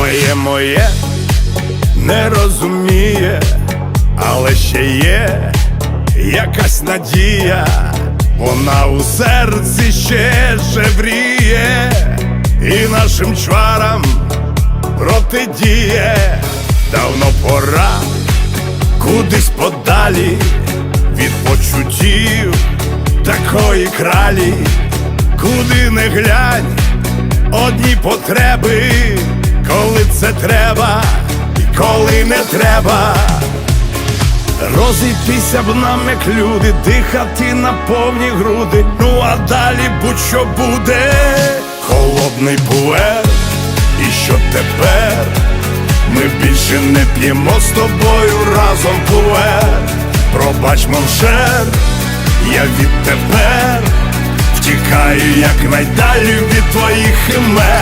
твоє моє не розуміє, але ще є якась надія, вона у серці ще жевріє, і нашим чварам протидіє, давно пора кудись подалі від почуттів такої кралі, куди не глянь, одні потреби, це треба, коли не треба. Розійтися б нам, як люди, дихати на повні груди. Ну а далі будь-що буде, холодний пуер. І що тепер? Ми більше не п'ємо з тобою разом пуер. Пробач, моншер, я відтепер втікаю якнайдалі від твоїх химер.